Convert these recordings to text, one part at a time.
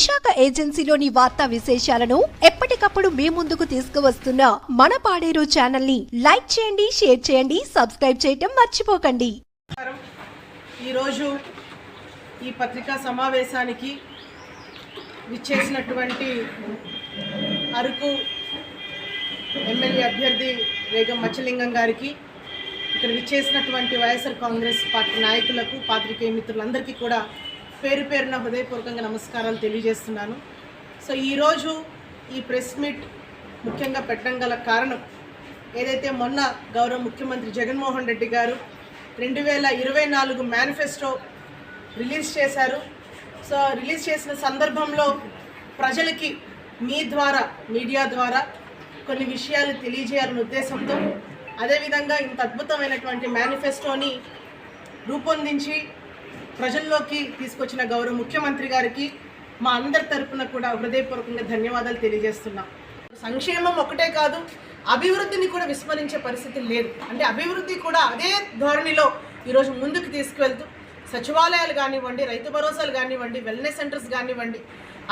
విశాఖ ఏజెన్సీలోని వార్తా విశేషాలను ఎప్పటికప్పుడు మీ ముందుకు తీసుకువస్తున్న మన పాడేరు ఛానల్ని లైక్ చేయండి షేర్ చేయండి సబ్స్క్రైబ్ చేయటం మర్చిపోకండి. ఈరోజు ఈ పత్రికా సమావేశానికి విచ్చేసినటువంటి అరకు ఎమ్మెల్యే అభ్యర్థి వేగం మచ్చలింగం గారికి ఇక్కడ విచ్చేసినటువంటి వైఎస్ఆర్ కాంగ్రెస్ పార్టీ నాయకులకు పాత్రికేయ మిత్రులందరికీ కూడా పేరు పేరున హృదయపూర్వకంగా నమస్కారాలు తెలియజేస్తున్నాను. సో ఈరోజు ఈ ప్రెస్ మీట్ ముఖ్యంగా పెట్టడం గల కారణం ఏదైతే మొన్న గౌరవ ముఖ్యమంత్రి జగన్మోహన్ రెడ్డి గారు రెండు వేల ఇరవై నాలుగు మేనిఫెస్టో రిలీజ్ చేశారు. సో రిలీజ్ చేసిన సందర్భంలో ప్రజలకి మీ ద్వారా మీడియా ద్వారా కొన్ని విషయాలు తెలియజేయాలనే ఉద్దేశంతో అదేవిధంగా ఇంత అద్భుతమైనటువంటి మేనిఫెస్టోని రూపొందించి ప్రజల్లోకి తీసుకొచ్చిన గౌరవ ముఖ్యమంత్రి గారికి మా అందరి తరపున కూడా హృదయపూర్వకంగా ధన్యవాదాలు తెలియజేస్తున్నాం. సంక్షేమం ఒకటే కాదు అభివృద్ధిని కూడా విస్మరించే పరిస్థితి లేదు. అంటే అభివృద్ధి కూడా అదే ధోరణిలో ఈరోజు ముందుకు తీసుకువెళ్తూ సచివాలయాలు కానివ్వండి రైతు భరోసాలు కానివ్వండి వెల్నెస్ సెంటర్స్ కానివ్వండి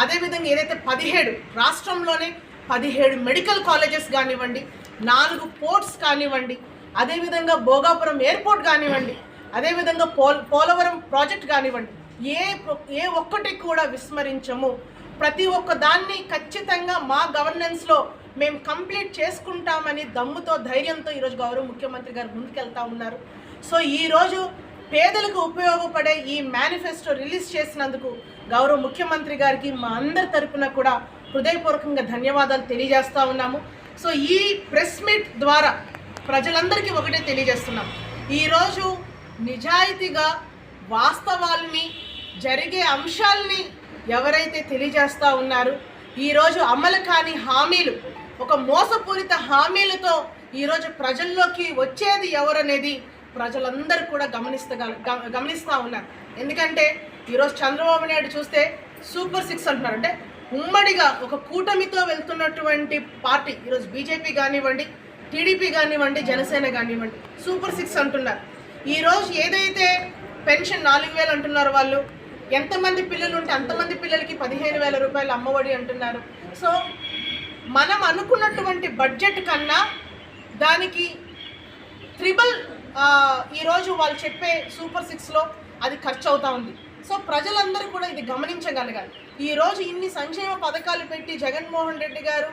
అదేవిధంగా ఏదైతే పదిహేడు రాష్ట్రంలోనే పదిహేడు మెడికల్ కాలేజెస్ కానివ్వండి నాలుగు పోర్ట్స్ కానివ్వండి అదేవిధంగా భోగాపురం ఎయిర్పోర్ట్ కానివ్వండి అదేవిధంగా పోల్ పోలవరం ప్రాజెక్ట్ కానివ్వండి ఏ ఏ ఒక్కటి కూడా విస్మరించము. ప్రతి ఒక్క దాన్ని ఖచ్చితంగా మా గవర్నెన్స్లో మేము కంప్లీట్ చేసుకుంటామని దమ్ముతో ధైర్యంతో ఈరోజు గౌరవ ముఖ్యమంత్రి గారు ముందుకెళ్తా ఉన్నారు. సో ఈరోజు పేదలకు ఉపయోగపడే ఈ మేనిఫెస్టో రిలీజ్ చేసినందుకు గౌరవ ముఖ్యమంత్రి గారికి మా అందరి తరపున కూడా హృదయపూర్వకంగా ధన్యవాదాలు తెలియజేస్తూ ఉన్నాము. సో ఈ ప్రెస్ మీట్ ద్వారా ప్రజలందరికీ ఒకటే తెలియజేస్తున్నాం. ఈరోజు నిజాయితీగా వాస్తవాల్ని జరిగే అంశాల్ని ఎవరైతే తెలియజేస్తూ ఉన్నారో ఈరోజు అమలు కాని హామీలు ఒక మోసపూరిత హామీలతో ఈరోజు ప్రజల్లోకి వచ్చేది ఎవరనేది ప్రజలందరూ కూడా గమనిస్తగా గ- గమనిస్తూ ఉన్నారు. ఎందుకంటే ఈరోజు చంద్రబాబు నాయుడు చూస్తే సూపర్ సిక్స్ అంటున్నారు. అంటే ఉమ్మడిగా ఒక కూటమితో వెళ్తున్నటువంటి పార్టీ ఈరోజు బీజేపీ కానివ్వండి టీడీపీ కానివ్వండి జనసేన కానివ్వండి సూపర్ సిక్స్ అంటున్నారు. ఈరోజు ఏదైతే పెన్షన్ నాలుగు వేలు అంటున్నారు వాళ్ళు ఎంతమంది పిల్లలు ఉంటే అంతమంది పిల్లలకి పదిహేను వేల రూపాయలు అమ్మఒడి అంటున్నారు. సో మనం అనుకున్నటువంటి బడ్జెట్ కన్నా దానికి త్రిబుల్ ఈరోజు వాళ్ళు చెప్పే సూపర్ సిక్స్లో అది ఖర్చు అవుతూ ఉంది. సో ప్రజలందరూ కూడా ఇది గమనించగలగాలి. ఈరోజు ఇన్ని సంక్షేమ పథకాలు పెట్టి జగన్మోహన్ రెడ్డి గారు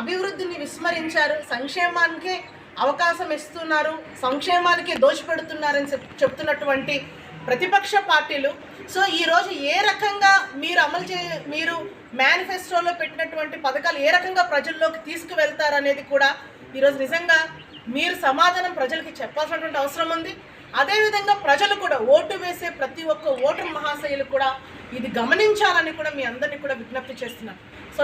అభివృద్ధిని విస్మరించారు. సంక్షేమానికే అవకాశం ఇస్తున్నారు సంక్షేమానికి దోషపెడుతున్నారని చెప్తున్నటువంటి ప్రతిపక్ష పార్టీలు. సో ఈరోజు ఏ రకంగా మీరు అమలు చే మీరు మేనిఫెస్టోలో పెట్టినటువంటి పథకాలు ఏ రకంగా ప్రజల్లోకి తీసుకువెళ్తారనేది కూడా ఈరోజు నిజంగా మీరు సమాధానం ప్రజలకి చెప్పాల్సినటువంటి అవసరం ఉంది. అదేవిధంగా ప్రజలు కూడా ఓటు వేసే ప్రతి ఒక్క ఓటర్ మహాశయులు కూడా ఇది గమనించాలని కూడా మీ అందరినీ కూడా విజ్ఞప్తి చేస్తున్నాను. సో